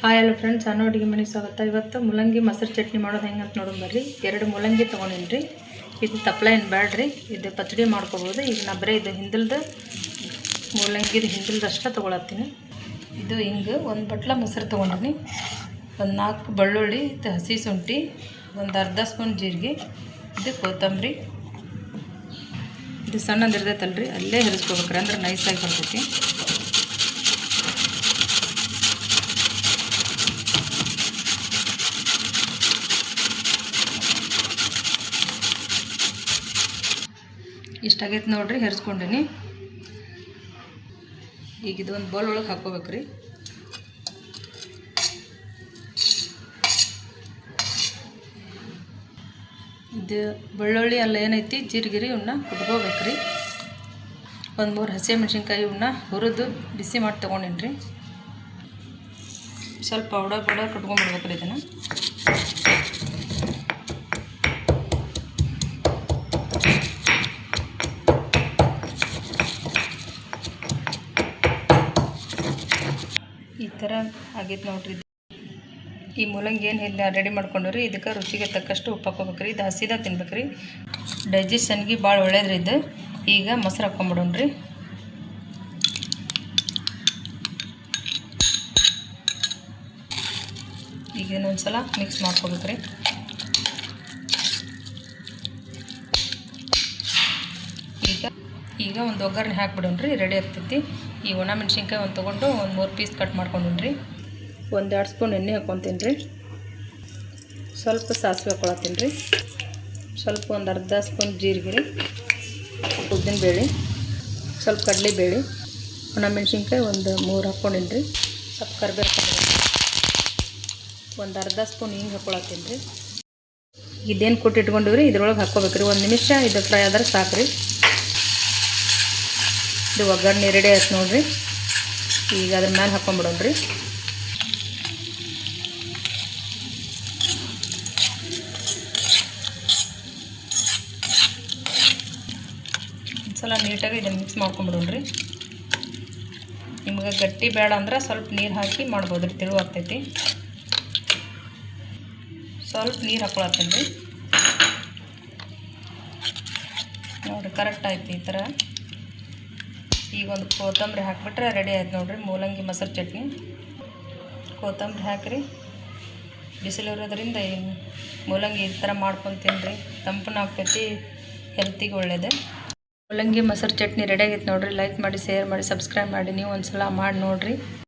Hi hello friends ಸಣ್ಣ ಅಡುಗೆ ಮನೆ ಸ್ವಾಗತ. ಇವತ್ತು ಮೂಲಂಗಿ ಮೊಸರು ಚಟ್ನಿ ಮಾಡೋದು ಹೆಂಗೆ ನೋಡೋಣ ಬರ್ರಿ. ಎರಡು ಮೂಲಂಗಿ ತೊಗೊಂಡಿನಿ ರೀ ಇದು ತಪ್ಪಲ ಏನು ಬೇಡ್ರಿ ಇದು ಪಚಡಿ ಮಾಡ್ಕೋಬೋದು. ಈಗ ನಾ ಬರೀ ಇದು ಹಿಂದಿಲ್ದು ಮೂಲಂಗಿದು ಹಿಂದಲ್ದು ಅಷ್ಟೇ ತೊಗೊಳತ್ತೀನಿ. ಇದು ಹಿಂಗೆ ಒಂದು ಬಟ್ಲ ಮೊಸರು ತೊಗೊಂಡಿನಿ. ಒಂದು ನಾಲ್ಕು ಬೆಳ್ಳುಳ್ಳಿ ಹಸಿ ಶುಂಠಿ, ಒಂದು ಅರ್ಧ ಸ್ಪೂನ್ ಜೀರಿಗೆ, ಇದು ಕೊತ್ತಂಬರಿ. ಇದು ಸಣ್ಣದು ರೀ ಅಲ್ಲೇ ಹೆರಿಸ್ಕೋಬೇಕ್ರಿ ಅಂದ್ರೆ ನೈಸಾಗಿ ಬರ್ತೈತಿ. ಇಷ್ಟಾಗೈತೆ ನೋಡ್ರಿ, ಹೆರ್ಸ್ಕೊಂಡೀನಿ. ಈಗ ಒಂದು ಬೌಲ್ ಒಳಗೆ ಹಾಕೋಬೇಕ್ರಿ ಇದು ಬೆಳ್ಳುಳ್ಳಿ ಅಲ್ಲ ಏನೈತಿ ಜೀರಿಗೆ ಇವನ್ನ ಕುಟ್ಕೋಬೇಕ್ರಿ ಒಂದು ಮೂರು ಹಸಿ ಮೆಣಸಿನ್ಕಾಯಿ ಇವನ್ನ ಹುರಿದು ಬಿಸಿ ಮಾಡಿ ತೊಗೊಂಡಿನಿ ರೀ ಸ್ವಲ್ಪ ಪೌಡರ್ ಪೌಡರ್ ಕಟ್ಕೊಂಡ್ಬಿಡ್ಬೇಕ್ರಿ ಇದನ್ನು. ಈ ಥರ ಆಗೈತೆ ನೋಡ್ರಿ. ಈ ಮೂಲಂಗಿ ಏನು ಇಲ್ಲ ರೆಡಿ ಮಾಡ್ಕೊಂಡ್ರಿ. ಇದಕ್ಕೆ ರುಚಿಗೆ ತಕ್ಕಷ್ಟು ಉಪ್ಪು ಹಾಕೋಬೇಕ್ರಿ ಇದು ಹಸಿದ ತಿನ್ಬೇಕ್ರಿ. ಡೈಜೆಷನ್ಗೆ ಭಾಳ ಒಳ್ಳೇದ್ರಿ ಇದು. ಈಗ ಮೊಸರು ಹಾಕ್ಕೊಂಬಿಡೋಣ್ರಿ. ಈಗ ಇನ್ನೊಂದು ಸಲ ಮಿಕ್ಸ್ ಮಾಡ್ಕೋಬೇಕ್ರಿ ಈಗ ಈಗ ಒಂದು ಒಗ್ಗರಣೆ ಹಾಕ್ಬಿಡೋಣ್ರಿ ರೆಡಿ ಆಗ್ತೈತಿ. ಈ ಒಣ ಮೆಣಸಿನ್ಕಾಯಿ ಒಂದು ತೊಗೊಂಡು ಒಂದು ಮೂರು ಪೀಸ್ ಕಟ್ ಮಾಡ್ಕೊಂಡಿನಿ ಒಂದು ಎರಡು ಸ್ಪೂನ್ ಎಣ್ಣೆ ಹಾಕ್ಕೊತೀನಿ ರೀ ಸ್ವಲ್ಪ ಸಾಸಿವೆ ಹಾಕೊಳತ್ತೀನಿ ರೀ ಸ್ವಲ್ಪ ಒಂದು ಅರ್ಧ ಸ್ಪೂನ್ ಜೀರಿಗೆ ರೀ ಉದ್ದಿನಬೇಳೆ ಸ್ವಲ್ಪ ಕಡಲೆಬೇಳೆ, ಒಣ ಮೆಣಸಿನ್ಕಾಯಿ ಒಂದು ಮೂರು ಹಾಕ್ಕೊಂಡಿನಿ ರೀ ಸ್ವಲ್ಪ ಕರಿಬೇವು ಒಂದು ಅರ್ಧ ಸ್ಪೂನ್ ಹಿಂಗೆ ಹಾಕ್ಕೊಳತ್ತೀನಿ ರೀ ಇದೇನು ಕೊಟ್ಟು ಇಟ್ಕೊಂಡಿವ್ರಿ? ಇದ್ರೊಳಗೆ ಹಾಕ್ಕೋಬೇಕ್ರಿ ಒಂದು ನಿಮಿಷ ಇದು ಫ್ರೈ ಆದ್ರೆ ಸಾಕು ರೀ ಇದು ಒಗ್ಗರಣೆ ರೆಡಿ ಆಯ್ತು ನೋಡಿರಿ. ಈಗ ಅದ್ರ ಮೇಲೆ ಹಾಕ್ಕೊಂಬಿಡೋಣ್ರಿ ಒಂದ್ಸಲ ನೀಟಾಗಿ ಇದನ್ನು ಮಿಕ್ಸ್ ಮಾಡ್ಕೊಂಬಿಡೋಣ್ರಿ. ನಿಮ್ಗೆ ಗಟ್ಟಿ ಬೇಡ ಅಂದ್ರೆ ಸ್ವಲ್ಪ ನೀರು ಹಾಕಿ ಮಾಡ್ಬೋದು ರೀ ತಿಳು ಆಗ್ತೈತಿ ಸ್ವಲ್ಪ ನೀರು ಹಾಕೊಳತ್ತೀನಿ ರೀ ನೋಡಿರಿ ಕರೆಕ್ಟ್ ಆಯ್ತು ಈ ಥರ ಈಗ ಒಂದು ಕೊತ್ತಂಬರಿ ಹಾಕಿಬಿಟ್ರೆ ರೆಡಿ ಆಯ್ತು ನೋಡಿರಿ. ಮೂಲಂಗಿ, ಮೊಸರು ಚಟ್ನಿ. ಕೊತ್ತಂಬರಿ ಹಾಕಿರಿ. ಬಿಸಿಲು ಇರೋದ್ರಿಂದ ಈ ಮೂಲಂಗಿ ಈ ಥರ ಮಾಡ್ಕೊಂಡು ತಿನ್ನಿರಿ ತಂಪನ ಆಗ್ತೈತಿ ಹೆಲ್ತಿಗೆ ಒಳ್ಳೇದು. ಮೂಲಂಗಿ, ಮೊಸರು ಚಟ್ನಿ ರೆಡಿ ಆಗೈತೆ ನೋಡಿರಿ. ಲೈಕ್ ಮಾಡಿ ಶೇರ್ ಮಾಡಿ ಸಬ್ಸ್ಕ್ರೈಬ್ ಮಾಡಿ. ನೀವು ಒಂದು ಸಲ ಮಾಡಿ ನೋಡಿರಿ.